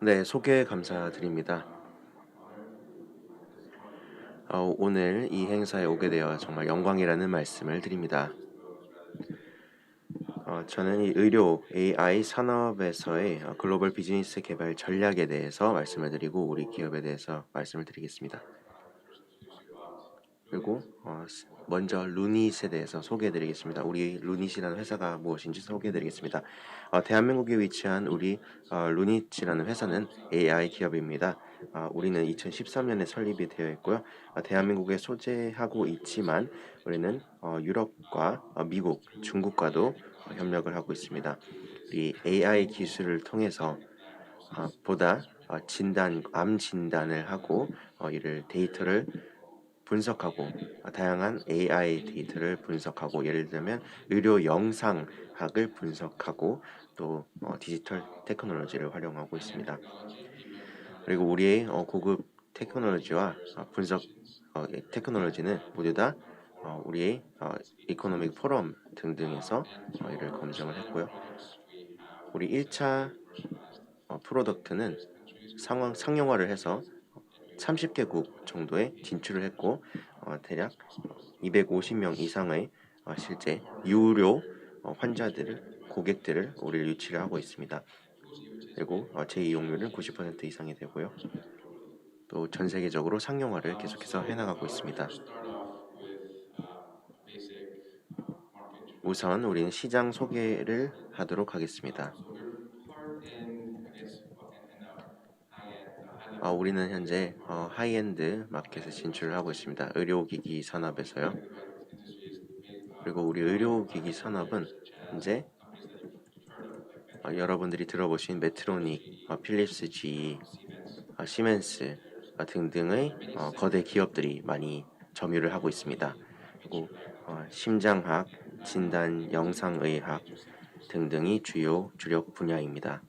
네, 소개 감사드립니다. 어, 오늘 이 행사에 오게 되어 정말 영광이라는 말씀을 드립니다. 어, 저는 이 의료 AI 산업에서의 어, 글로벌 비즈니스 개발 전략에 대해서 말씀을 드리고 우리 기업에 대해서 말씀을 드리겠습니다. 그리고 어, 스- 먼저 루닛에 대해서 소개해드리겠습니다. 우리 루닛이라는 회사가 무엇인지 소개해드리겠습니다. 어, 대한민국에 위치한 우리 어, 루닛이라는 회사는 AI 기업입니다. 어, 우리는 2013년에 설립이 되어 있고요. 어, 대한민국에 소재하고 있지만 우리는 어, 유럽과 어, 미국, 중국과도 어, 협력을 하고 있습니다. 이 AI 기술을 통해서 어, 보다 어, 진단, 암 진단을 하고 어, 이를 데이터를 분석하고 어, 다양한 AI 데이터를 분석하고 예를 들면 의료 영상학을 분석하고 또 어, 디지털 테크놀로지를 활용하고 있습니다. 그리고 우리의 어, 고급 테크놀로지와 어, 분석 어, 예, 테크놀로지는 모두 다 어, 우리의 어, 이코노믹 포럼 등등에서 어, 이를 검증을 했고요. 우리 1차 어, 프로덕트는 상황 상용화를 해서 30개국 정도에 진출을 했고 어, 대략 250명 이상의 어, 실제 유료 어, 환자들을 고객들을 우리를 유치를 하고 있습니다. 그리고 어, 제 이용률은 90% 이상이 되고요. 또 전 세계적으로 상용화를 계속해서 해나가고 있습니다. 우선 우리는 시장 소개를 하도록 하겠습니다. 어, 우리는 현재 어, 하이엔드 마켓에 진출을 하고 있습니다. 의료기기 산업에서요. 그리고 우리 의료기기 산업은 현재 어, 여러분들이 들어보신 메트로닉, 어, 필립스 GE, 어, 시멘스 어, 등등의 어, 거대 기업들이 많이 점유를 하고 있습니다. 그리고 어, 심장학, 진단, 영상의학 등등이 주요 주력 분야입니다.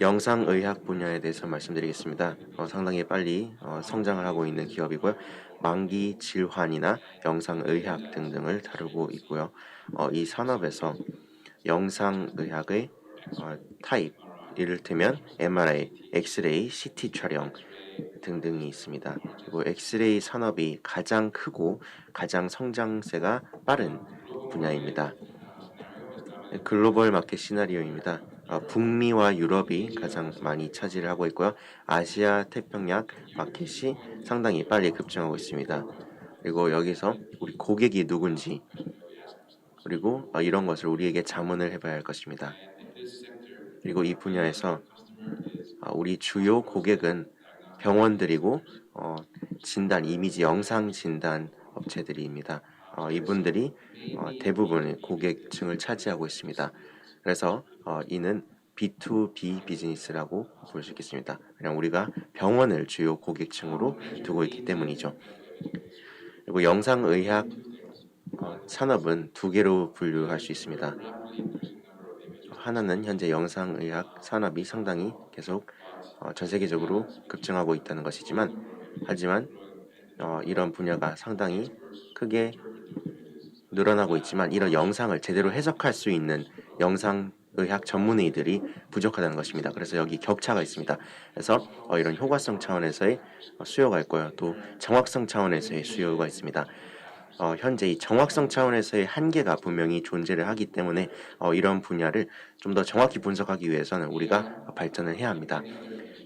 영상의학 분야에 대해서 말씀드리겠습니다. 어, 상당히 빨리 어, 성장을 하고 있는 기업이고요. 만기 질환이나 영상의학 등등을 다루고 있고요. 어, 이 산업에서 영상의학의 어, 타입, 이를테면 MRI, 엑스레이, CT 촬영 등등이 있습니다. 그리고 엑스레이 산업이 가장 크고 가장 성장세가 빠른 분야입니다. 글로벌 마켓 시나리오입니다. 어, 북미와 유럽이 가장 많이 차지를 하고 있고요. 아시아 태평양 마켓이 상당히 빨리 급증하고 있습니다. 그리고 여기서 우리 고객이 누군지 그리고 어, 이런 것을 우리에게 자문을 해봐야 할 것입니다. 그리고 이 분야에서 어, 우리 주요 고객은 병원들이고 어, 진단 이미지 영상 진단 업체들입니다. 어, 이분들이 어, 대부분의 고객층을 차지하고 있습니다. 그래서 어, 이는 B2B 비즈니스라고 볼 수 있겠습니다. 그냥 우리가 병원을 주요 고객층으로 두고 있기 때문이죠. 그리고 영상의학 어, 산업은 두 개로 분류할 수 있습니다. 하나는 현재 영상의학 산업이 상당히 계속 어, 전 세계적으로 급증하고 있다는 것이지만 하지만 어, 이런 분야가 상당히 크게 늘어나고 있지만 이런 영상을 제대로 해석할 수 있는 영상 의학 전문의들이 부족하다는 것입니다. 그래서 여기 격차가 있습니다. 그래서 어, 이런 효과성 차원에서의 어, 수요가 있고요. 또 정확성 차원에서의 수요가 있습니다. 어, 현재 이 정확성 차원에서의 한계가 분명히 존재를 하기 때문에 어, 이런 분야를 좀 더 정확히 분석하기 위해서는 우리가 발전을 해야 합니다.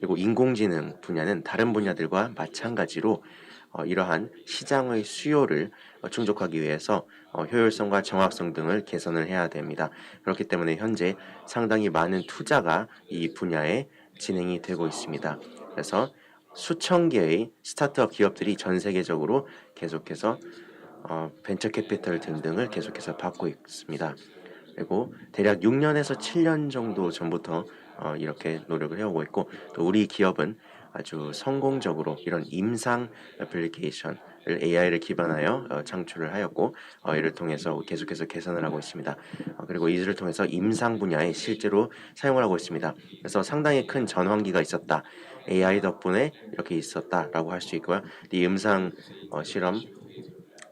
그리고 인공지능 분야는 다른 분야들과 마찬가지로 어, 이러한 시장의 수요를 어, 충족하기 위해서 어, 효율성과 정확성 등을 개선을 해야 됩니다. 그렇기 때문에 현재 상당히 많은 투자가 이 분야에 진행이 되고 있습니다. 그래서 수천 개의 스타트업 기업들이 전 세계적으로 계속해서 어, 벤처 캐피털 등등을 계속해서 받고 있습니다. 그리고 대략 6년에서 7년 정도 전부터 어, 이렇게 노력을 해오고 있고 또 우리 기업은 아주 성공적으로 이런 임상 애플리케이션을 AI를 기반하여 어, 창출을 하였고 어, 이를 통해서 계속해서 개선을 하고 있습니다. 어, 그리고 이들을 통해서 임상 분야에 실제로 사용을 하고 있습니다. 그래서 상당히 큰 전환기가 있었다. AI 덕분에 이렇게 있었다라고 할 수 있고요. 이 임상 어, 실험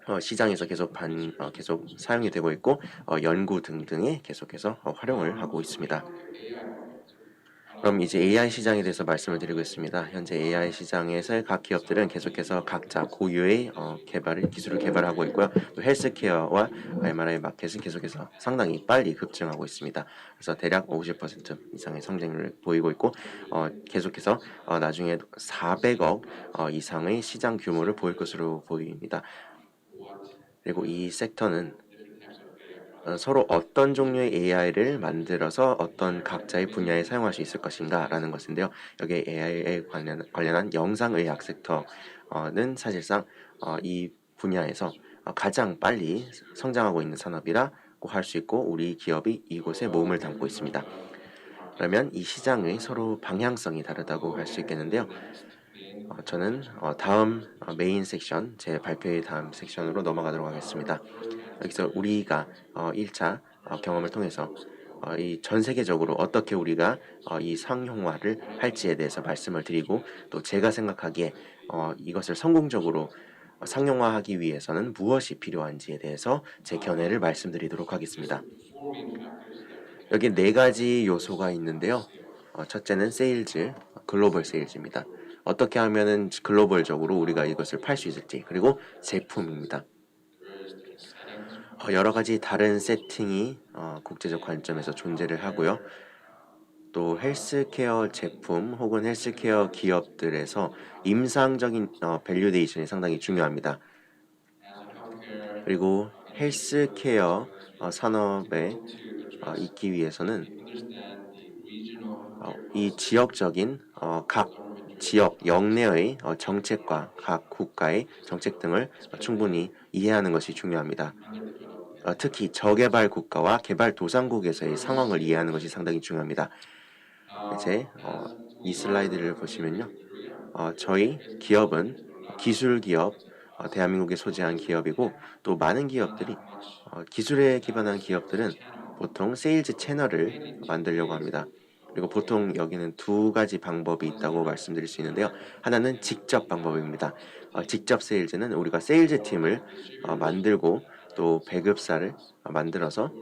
어, 시장에서 계속 반, 어, 계속 사용이 되고 있고 어, 연구 등등에 계속해서 어, 활용을 하고 있습니다. 그럼 이제 AI 시장에 대해서 말씀을 드리고 있습니다. 현재 AI 시장에서 각 기업들은 계속해서 각자 고유의 어, 개발을 기술을 개발하고 있고요. 또 헬스케어와 MRI 마켓은 계속해서 상당히 빨리 급증하고 있습니다. 그래서 대략 50% 이상의 성장률을 보이고 있고 어, 계속해서 어, 나중에 400억 어, 이상의 시장 규모를 보일 것으로 보입니다. 그리고 이 섹터는 어, 서로 어떤 종류의 AI를 만들어서 어떤 각자의 분야에 사용할 수 있을 것인가라는 것인데요. 여기 AI에 관련, 관련한 영상의학 섹터는 사실상 어, 이 분야에서 어, 가장 빨리 성장하고 있는 산업이라고 할 수 있고 우리 기업이 이곳에 몸을 담고 있습니다. 그러면 이 시장의 서로 방향성이 다르다고 할 수 있겠는데요. 어, 저는 어, 다음 어, 메인 섹션 제 발표의 다음 섹션으로 넘어가도록 하겠습니다. 여기서 우리가 어, 1차 어, 경험을 통해서 어, 이전 세계적으로 어떻게 우리가 어, 이 상용화를 할지에 대해서 말씀을 드리고 또 제가 생각하기에 어, 이것을 성공적으로 어, 상용화하기 위해서는 무엇이 필요한지에 대해서 제 견해를 말씀드리도록 하겠습니다. 여기 네 가지 요소가 있는데요. 어, 첫째는 세일즈, 글로벌 세일즈입니다. 어떻게 하면은 글로벌적으로 우리가 이것을 팔 수 있을지 그리고 제품입니다. 어, 여러 가지 다른 세팅이 어, 국제적 관점에서 존재를 하고요. 또 헬스케어 제품 혹은 헬스케어 기업들에서 임상적인 어, 밸류데이션이 상당히 중요합니다. 그리고 헬스케어 어, 산업에 어, 있기 위해서는 어, 이 지역적인 어, 각 지역 영내의 어, 정책과 각 국가의 정책 등을 어, 충분히 이해하는 것이 중요합니다. 어, 특히 저개발 국가와 개발도상국에서의 상황을 이해하는 것이 상당히 중요합니다. 이제 어, 이 슬라이드를 보시면요, 어, 저희 기업은 기술 기업, 어, 대한민국에 소재한 기업이고 또 많은 기업들이 어, 기술에 기반한 기업들은 보통 세일즈 채널을 만들려고 합니다. 그리고 보통 여기는 두 가지 방법이 있다고 말씀드릴 수 있는데요. 하나는 직접 방법입니다. 어, 직접 세일즈는 우리가 세일즈 팀을 어, 만들고 또 배급사를 어, 만들어서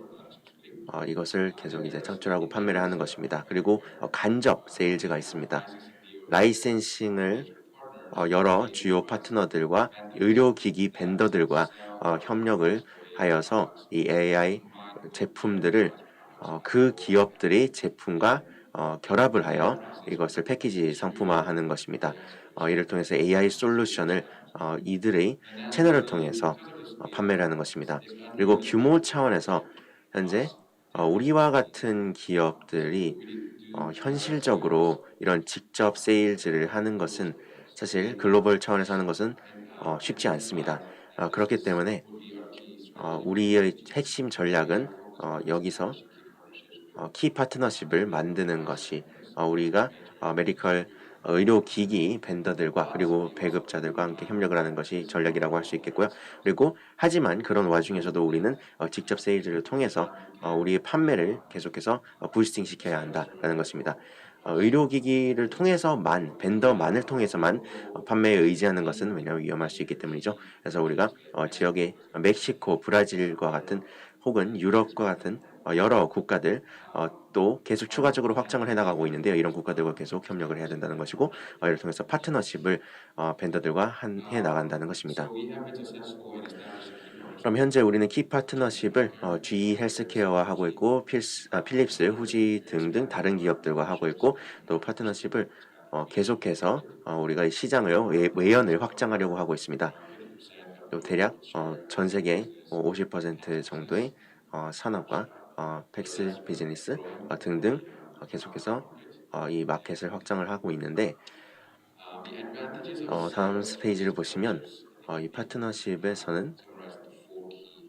어, 이것을 계속 이제 창출하고 판매를 하는 것입니다. 그리고 어, 간접 세일즈가 있습니다. 라이센싱을 어, 여러 주요 파트너들과 의료기기 벤더들과 어, 협력을 하여서 이 AI 제품들을 어, 그 기업들의 제품과 어, 결합을 하여 이것을 패키지 상품화하는 것입니다. 어, 이를 통해서 AI 솔루션을 어, 이들의 채널을 통해서 어, 판매를 하는 것입니다. 그리고 규모 차원에서 현재 어, 우리와 같은 기업들이 어, 현실적으로 이런 직접 세일즈를 하는 것은 사실 글로벌 차원에서 하는 것은 어, 쉽지 않습니다. 어, 그렇기 때문에 어, 우리의 핵심 전략은 어, 여기서 어, 키 파트너십을 만드는 것이 어, 우리가 어, 메디컬 어, 의료기기 벤더들과 그리고 배급자들과 함께 협력을 하는 것이 전략이라고 할 수 있겠고요. 그리고 하지만 그런 와중에서도 우리는 어, 직접 세일즈를 통해서 어, 우리의 판매를 계속해서 어, 부스팅 시켜야 한다라는 것입니다. 어, 의료기기를 통해서만 벤더만을 통해서만 어, 판매에 의지하는 것은 왜냐하면 위험할 수 있기 때문이죠. 그래서 우리가 어, 지역의 멕시코, 브라질과 같은 혹은 유럽과 같은 어, 여러 국가들 어, 또 계속 추가적으로 확장을 해나가고 있는데요. 이런 국가들과 계속 협력을 해야 된다는 것이고 어, 이를 통해서 파트너십을 어, 벤더들과 한, 해 나간다는 것입니다. 그럼 현재 우리는 키 파트너십을 어, GE 헬스케어와 하고 있고 필스, 아, 필립스, 후지 등등 다른 기업들과 하고 있고 또 파트너십을 어, 계속해서 어, 우리가 이 시장을 외, 외연을 확장하려고 하고 있습니다. 또 대략 어, 전 세계 50% 정도의 어, 산업과 어, 팩스 비즈니스 어, 등등 어, 계속해서 어, 이 마켓을 확장을 하고 있는데 어, 다음 페이지를 보시면 어, 이 파트너십에서는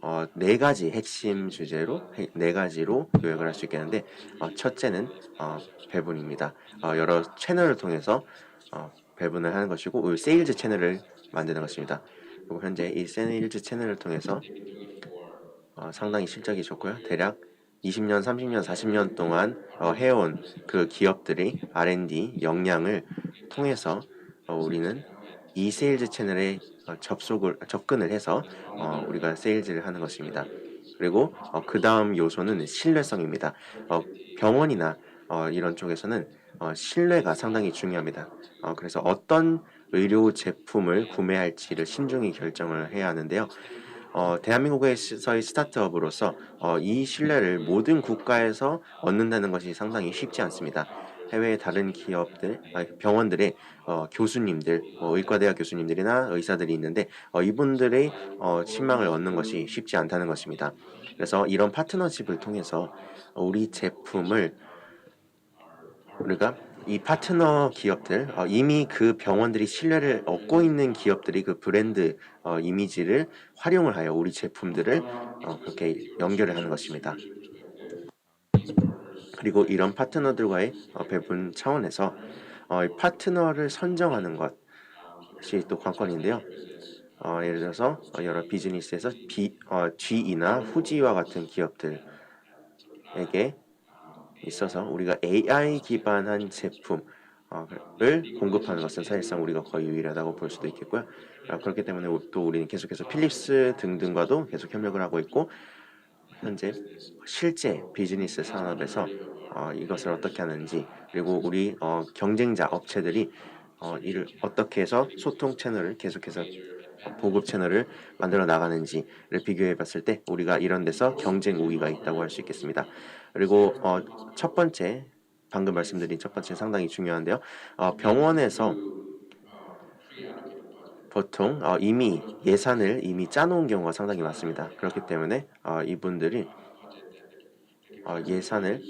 어, 네 가지 핵심 주제로 해- 네 가지로 요약을 할 수 있겠는데 어, 첫째는 어, 배분입니다. 어, 여러 채널을 통해서 어, 배분을 하는 것이고 이 세일즈 채널을 만드는 것입니다. 현재 이 세일즈 채널을 통해서 어, 상당히 실적이 좋고요. 대략 20년, 30년, 40년 동안 어, 해온 그 기업들의 R&D 역량을 통해서 어, 우리는 이 세일즈 채널의 어, 접속을 접근을 해서 어, 우리가 세일즈를 하는 것입니다. 그리고 어, 그 다음 요소는 신뢰성입니다. 어, 병원이나 어, 이런 쪽에서는 어, 신뢰가 상당히 중요합니다. 어, 그래서 어떤 의료 제품을 구매할지를 신중히 결정을 해야 하는데요. 어, 대한민국에서의 스타트업으로서 어, 이 신뢰를 모든 국가에서 얻는다는 것이 상당히 쉽지 않습니다. 해외의 다른 기업들, 아, 병원들의 어, 교수님들, 뭐 의과대학 교수님들이나 의사들이 있는데 어, 이분들의 어, 신망을 얻는 것이 쉽지 않다는 것입니다. 그래서 이런 파트너십을 통해서 우리 제품을 우리가 이 파트너 기업들 어, 이미 그 병원들이 신뢰를 얻고 있는 기업들이 그 브랜드 어, 이미지를 활용을 하여 우리 제품들을 어, 그렇게 연결을 하는 것입니다. 그리고 이런 파트너들과의 어, 배분 차원에서 어, 이 파트너를 선정하는 것이 또 관건인데요. 어, 예를 들어서 어, 여러 비즈니스에서 비, 어, GE나 후지와 같은 기업들에게 있어서 우리가 AI 기반한 제품을 공급하는 것은 사실상 우리가 거의 유일하다고 볼 수도 있겠고요. 아, 그렇기 때문에 또 우리는 계속해서 필립스 등등과도 계속 협력을 하고 있고 현재 실제 비즈니스 산업에서 어, 이것을 어떻게 하는지 그리고 우리 어, 경쟁자 업체들이 어, 이를 어떻게 해서 소통 채널을 계속해서 보급 채널을 만들어 나가는지를 비교해 봤을 때 우리가 이런 데서 경쟁 우위가 있다고 할 수 있겠습니다. 그리고 어, 첫 번째 방금 말씀드린 첫 번째 상당히 중요한데요. 어, 병원에서 보통 어, 이미 예산을 이미 짜놓은 경우가 상당히 많습니다. 그렇기 때문에 어, 이분들이 어, 예산을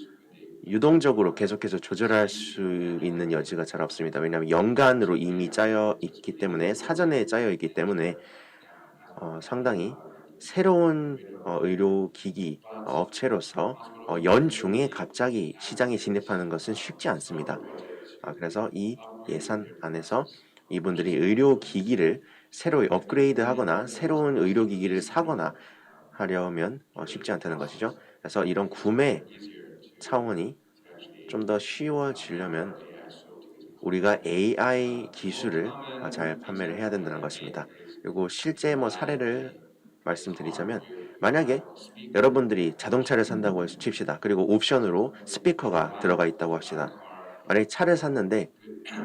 유동적으로 계속해서 조절할 수 있는 여지가 잘 없습니다. 왜냐하면 연간으로 이미 짜여 있기 때문에 사전에 짜여 있기 때문에 어, 상당히 새로운 어, 의료 기기 어, 업체로서 어, 연중에 갑자기 시장에 진입하는 것은 쉽지 않습니다. 아, 그래서 이 예산 안에서 이분들이 의료 기기를 새로 업그레이드하거나 새로운 의료 기기를 사거나 하려면 어, 쉽지 않다는 것이죠. 그래서 이런 구매 차원이 좀 더 쉬워지려면 우리가 AI 기술을 어, 잘 판매를 해야 된다는 것입니다. 그리고 실제 뭐 사례를 말씀드리자면 만약에 여러분들이 자동차를 산다고 칩시다. 그리고 옵션으로 스피커가 들어가 있다고 합시다. 만약에 차를 샀는데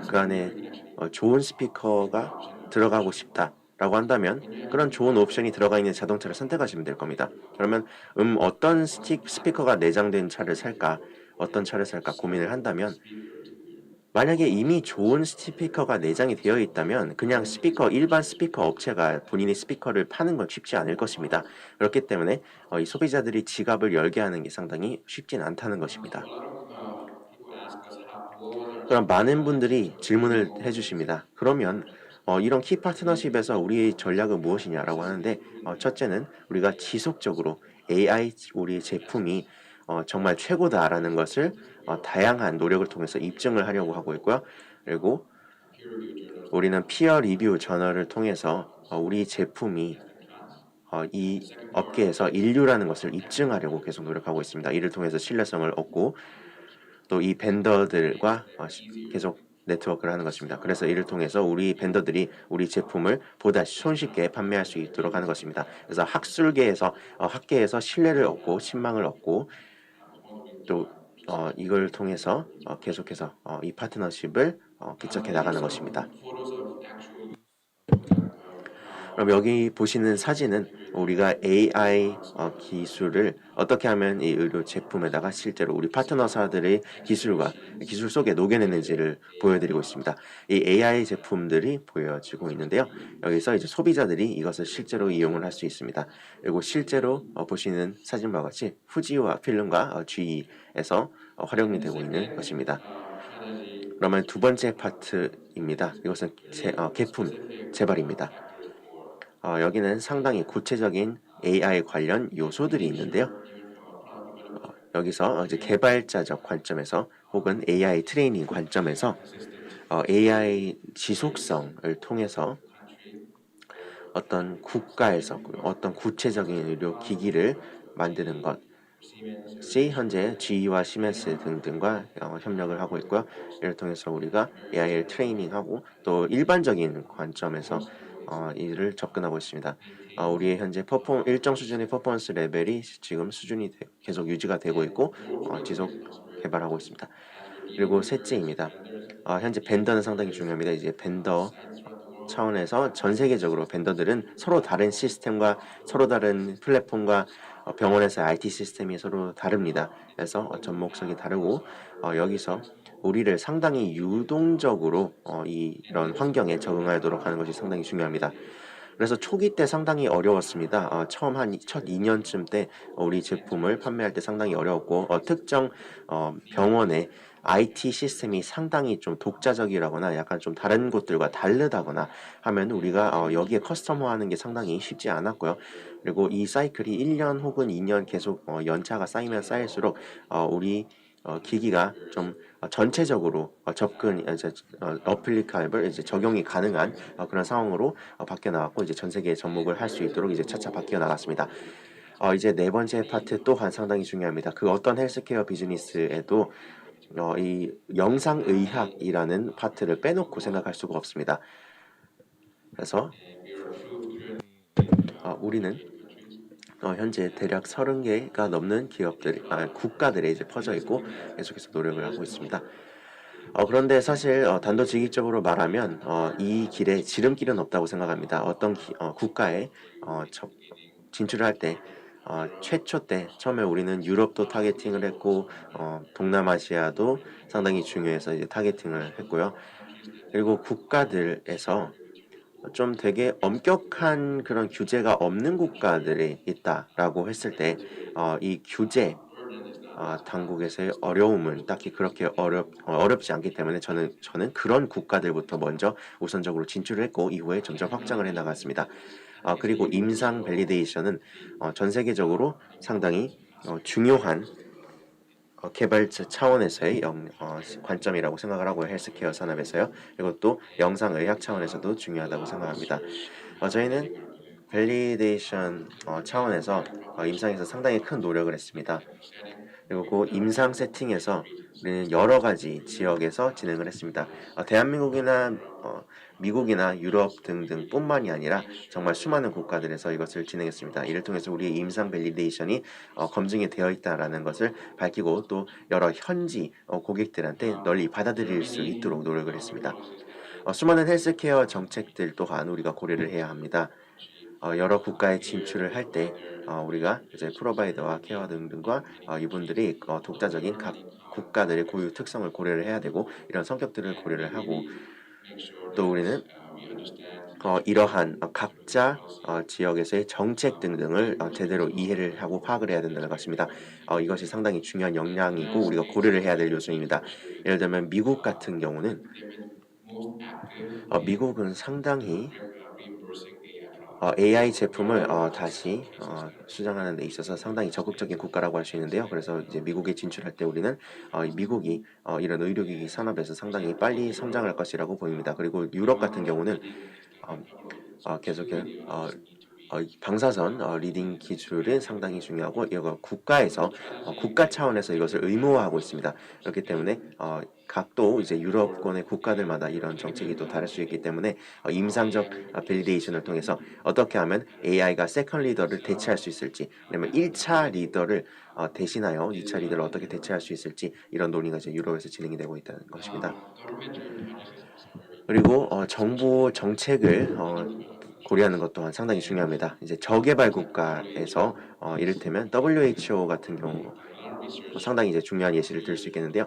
그 안에 어, 좋은 스피커가 들어가고 싶다 라고 한다면 그런 좋은 옵션이 들어가 있는 자동차를 선택하시면 될 겁니다. 그러면 음 어떤 스틱 스피커가 내장된 차를 살까 어떤 차를 살까 고민을 한다면 만약에 이미 좋은 스피커가 내장이 되어 있다면 그냥 스피커 일반 스피커 업체가 본인의 스피커를 파는 건 쉽지 않을 것입니다. 그렇기 때문에 어, 이 소비자들이 지갑을 열게 하는 게 상당히 쉽진 않다는 것입니다. 그럼 많은 분들이 질문을 해주십니다. 그러면 어, 이런 키 파트너십에서 우리의 전략은 무엇이냐라고 하는데 어, 첫째는 우리가 지속적으로 AI 우리 제품이 어, 정말 최고다라는 것을 어, 다양한 노력을 통해서 입증을 하려고 하고 있고요. 그리고 우리는 피어 리뷰 저널을 통해서 어, 우리 제품이 어, 이 업계에서 인류라는 것을 입증하려고 계속 노력하고 있습니다. 이를 통해서 신뢰성을 얻고 또 이 벤더들과 어, 시- 계속 네트워크를 하는 것입니다. 그래서 이를 통해서 우리 벤더들이 우리 제품을 보다 손쉽게 판매할 수 있도록 하는 것입니다. 그래서 학술계에서 어, 학계에서 신뢰를 얻고 신망을 얻고 또 어, 이걸 통해서 어, 계속해서 어, 이 파트너십을 어, 개척해 나가는 것입니다. 그럼 여기 보시는 사진은 우리가 AI 어, 기술을 어떻게 하면 이 의료 제품에다가 실제로 우리 파트너사들의 기술과 기술 속에 녹여내는지를 보여드리고 있습니다. 이 AI 제품들이 보여지고 있는데요. 여기서 이제 소비자들이 이것을 실제로 이용을 할 수 있습니다. 그리고 실제로 어, 보시는 사진과 같이 후지와 필름과 어, GE에서 어, 활용이 되고 있는 것입니다. 그러면 두 번째 파트입니다. 이것은 제, 어, 개품 재발입니다. 어, 여기는 상당히 구체적인 AI 관련 요소들이 있는데요. 어, 여기서 이제 개발자적 관점에서 혹은 AI 트레이닝 관점에서 어, AI 지속성을 통해서 어떤 국가에서 어떤 구체적인 의료 기기를 만드는 것이 현재 GE와 시멘스 등등과 어, 협력을 하고 있고요. 이를 통해서 우리가 AI를 트레이닝하고 또 일반적인 관점에서 어, 이를 접근하고 있습니다. 어, 우리의 현재 퍼포 일정 수준의 퍼포먼스 레벨이 지금 수준이 되- 계속 유지가 되고 있고 어, 지속 개발하고 있습니다. 그리고 셋째입니다. 어, 현재 벤더는 상당히 중요합니다. 이제 벤더 차원에서 전 세계적으로 벤더들은 서로 다른 시스템과 서로 다른 플랫폼과 어, 병원에서의 IT 시스템이 서로 다릅니다. 그래서 어, 접목성이 다르고 어, 여기서 우리를 상당히 유동적으로 어, 이- 이런 환경에 적응하도록 하는 것이 상당히 중요합니다. 그래서 초기 때 상당히 어려웠습니다. 어, 처음 한 첫 2년쯤 때 우리 제품을 판매할 때 상당히 어려웠고 어, 특정 어, 병원의 IT 시스템이 상당히 좀 독자적이라거나 약간 좀 다른 곳들과 다르다거나 하면 우리가 어, 여기에 커스터머하는 게 상당히 쉽지 않았고요. 그리고 이 사이클이 1년 혹은 2년 계속 어, 연차가 쌓이면 쌓일수록 어, 우리 어, 기기가 좀 어, 전체적으로 어, 접근 이제 어, 어플리카블 이제 적용이 가능한 어, 그런 상황으로 어, 바뀌어 나왔고 이제 전 세계에 접목을 할 수 있도록 이제 차차 바뀌어 나갔습니다. 어, 이제 네 번째 파트 또한 상당히 중요합니다. 그 어떤 헬스케어 비즈니스에도 어, 이 영상의학이라는 파트를 빼놓고 생각할 수가 없습니다. 그래서 어, 우리는 어, 현재 대략 30개가 넘는 기업들, 아, 국가들에 이제 퍼져 있고 계속해서 노력을 하고 있습니다. 어, 그런데 사실 어, 단도직입적으로 말하면 어, 이 길에 지름길은 없다고 생각합니다. 어떤 기- 어, 국가에 어, 저- 진출을 할때 어, 최초 때 처음에 우리는 유럽도 타겟팅을 했고 어, 동남아시아도 상당히 중요해서 이제 타겟팅을 했고요. 그리고 국가들에서 좀 되게 엄격한 그런 규제가 없는 국가들이 있다라고 했을 때, 어, 이 규제 어, 당국에서의 어려움은 딱히 그렇게 어렵 어, 어렵지 않기 때문에 저는 저는 그런 국가들부터 먼저 우선적으로 진출을 했고 이후에 점점 확장을 해 나갔습니다. 어, 그리고 임상 밸리데이션은 어, 전 세계적으로 상당히 어, 중요한 어, 개발자 차원에서의 영- 어, 관점이라고 생각을 하고요. 헬스케어 산업에서요. 그리고 또 영상의학 차원에서도 중요하다고 생각합니다. 어, 저희는 밸리데이션 어, 차원에서 어, 임상에서 상당히 큰 노력을 했습니다. 그리고 그 임상 세팅에서 는 여러 가지 지역에서 진행을 했습니다. 어, 대한민국이나 어, 미국이나 유럽 등등 뿐만이 아니라 정말 수많은 국가들에서 이것을 진행했습니다. 이를 통해서 우리의 임상 밸리데이션이 어, 검증이 되어 있다라는 것을 밝히고 또 여러 현지 어, 고객들한테 널리 받아들일 수 있도록 노력을 했습니다. 어, 수많은 헬스케어 정책들 또한 우리가 고려를 해야 합니다. 어, 여러 국가에 진출을 할때 어, 우리가 이제 프로바이더와 케어 등등과 어, 이분들이 어, 독자적인 각 국가들의 고유 특성을 고려를 해야 되고 이런 성격들을 고려를 하고 또 우리는 어, 이러한 어, 각자 어, 지역에서의 정책 등등을 어, 제대로 이해를 하고 파악을 해야 된다는 것입니다. 어, 이것이 상당히 중요한 역량이고 우리가 고려를 해야 될 요소입니다. 예를 들면 미국 같은 경우는 어, 미국은 상당히 어, AI 제품을 어, 다시 어, 수정하는 데 있어서 상당히 적극적인 국가라고 할 수 있는데요. 그래서 이제 미국에 진출할 때 우리는 어, 이 미국이 어, 이런 의료기기 산업에서 상당히 빨리 성장할 것이라고 보입니다. 그리고 유럽 같은 경우는 어, 어, 계속해 어, 어, 이 방사선 어, 리딩 기술은 상당히 중요하고 이거 국가에서 어, 국가 차원에서 이것을 의무화하고 있습니다. 그렇기 때문에 어, 각도 이제 유럽권의 국가들마다 이런 정책이 또 다를 수 있기 때문에 어, 임상적 어, 밸리데이션을 통해서 어떻게 하면 AI가 세컨 리더를 대체할 수 있을지, 아니면 1차 리더를 어, 대신하여 2차 리더를 어떻게 대체할 수 있을지 이런 논의가 이제 유럽에서 진행이 되고 있다는 것입니다. 그리고 어, 정부 정책을 어, 고려하는 것 또한 상당히 중요합니다. 이제 저개발 국가에서 어, 이를테면 WHO 같은 경우 어, 상당히 이제 중요한 예시를 들 수 있겠는데요.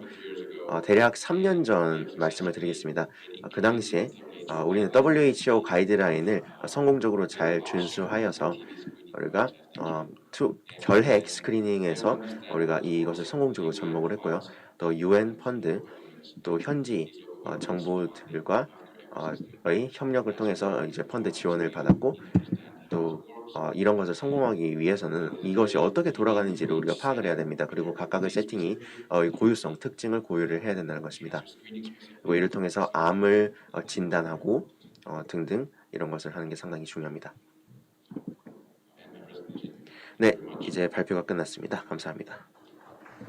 어, 대략 3년 전 말씀을 드리겠습니다. 어, 그 당시에 어, 우리는 WHO 가이드라인을 어, 성공적으로 잘 준수하여서 우리가 어, 투, 결핵 스크리닝에서 우리가 이것을 성공적으로 접목을 했고요. 또 UN 펀드, 또 현지 어, 정부들과 어, 의 협력을 통해서 이제 펀드 지원을 받았고 또 어, 이런 것을 성공하기 위해서는 이것이 어떻게 돌아가는지를 우리가 파악을 해야 됩니다. 그리고 각각의 세팅이 어, 이 고유성, 특징을 고유를 해야 된다는 것입니다. 그리고 이를 통해서 암을 어, 진단하고 어, 등등 이런 것을 하는 게 상당히 중요합니다. 네, 이제 발표가 끝났습니다. 감사합니다.